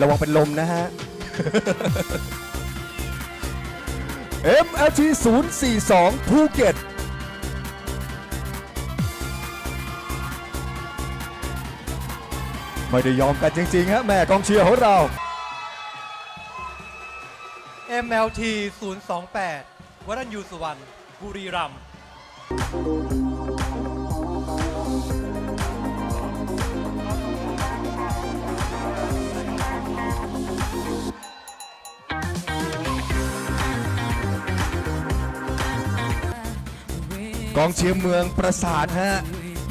ระวังเป็นลมนะฮะ MLT 042ภูเก็ตไม่ได้ยอมกันจริงๆฮะแม่กองเชียร์ของเรา MLT 028วรัญยูสุวรรณบุรีรัมย์ กองเชียร์เมืองประสาทฮะ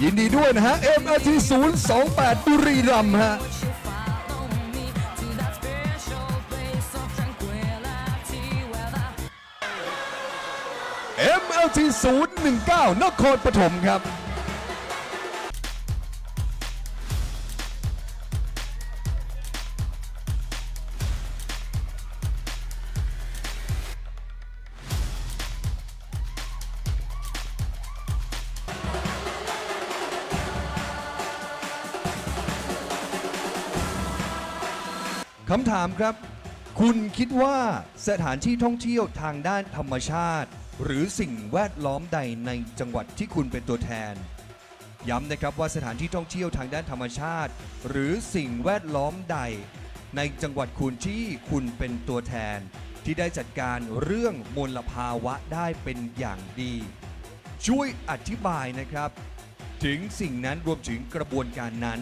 ยินดีด้วยนะฮะ MRT 028 บุรีรัมย์ฮะ MLT 019นครปฐมครับ คำถามครับ คุณคิดว่าสถานที่ท่องเที่ยวทางด้านธรรมชาติ หรือสิ่งแวดล้อมใดในจังหวัดที่คุณเป็นตัวแทน ย้ำนะครับว่าสถานที่ท่องเที่ยวทางด้านธรรมชาติ หรือสิ่งแวดล้อมใด ในจังหวัดคุณที่คุณเป็นตัวแทน ที่ได้จัดการเรื่องมลภาวะได้เป็นอย่างดี ช่วยอธิบายนะครับ ถึงสิ่งนั้นรวมถึงกระบวนการนั้น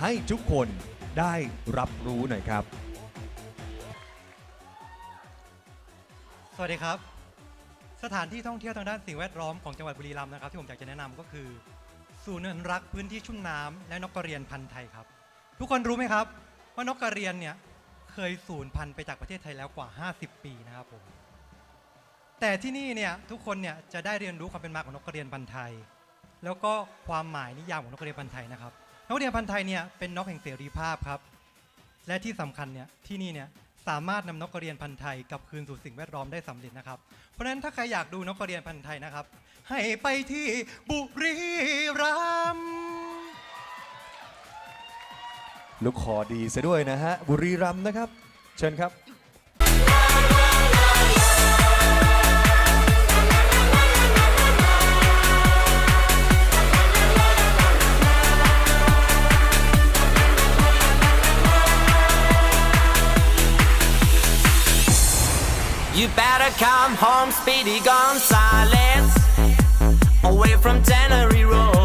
ให้ทุกคน ได้รับรู้หน่อยครับ สวัสดีครับ สถานที่ท่องเที่ยวทางด้านสิ่งแวดล้อมของจังหวัดบุรีรัมย์นะครับ ที่ผมอยากจะแนะนำก็คือ ศูนย์อนุรักษ์พื้นที่ชุ่มน้ำและนกกระเรียนพันธุ์ไทยครับ ทุกคนรู้ไหมครับ ว่านกกระเรียนเนี่ยเคยสูญพันธุ์ไปจากประเทศไทยแล้วกว่า 50 ปีนะครับผม แต่ที่นี่เนี่ยทุกคนเนี่ยจะได้เรียนรู้ความเป็นมาของนกกระเรียนพันธุ์ไทย แล้วก็ความหมายนิยามของนกกระเรียนพันธุ์ไทยนะครับ นกกเรียนพันธ์ไทยเนี่ยเป็นนกแห่งเสรีภาพครับ และที่สำคัญเนี่ยที่นี่เนี่ยสามารถนำนกกระเรียนพันธ์ไทยกลับคืนสู่สิ่งแวดล้อมได้สำเร็จนะครับ เพราะฉะนั้นถ้าใครอยากดูนกกระเรียนพันธ์ไทยนะครับ ให้ไปที่บุรีรัมย์ลูกคอดีซะด้วยนะฮะบุรีรัมย์นะครับ เชิญครับ better come home, Speedy Gonzales, away from Tannery Road.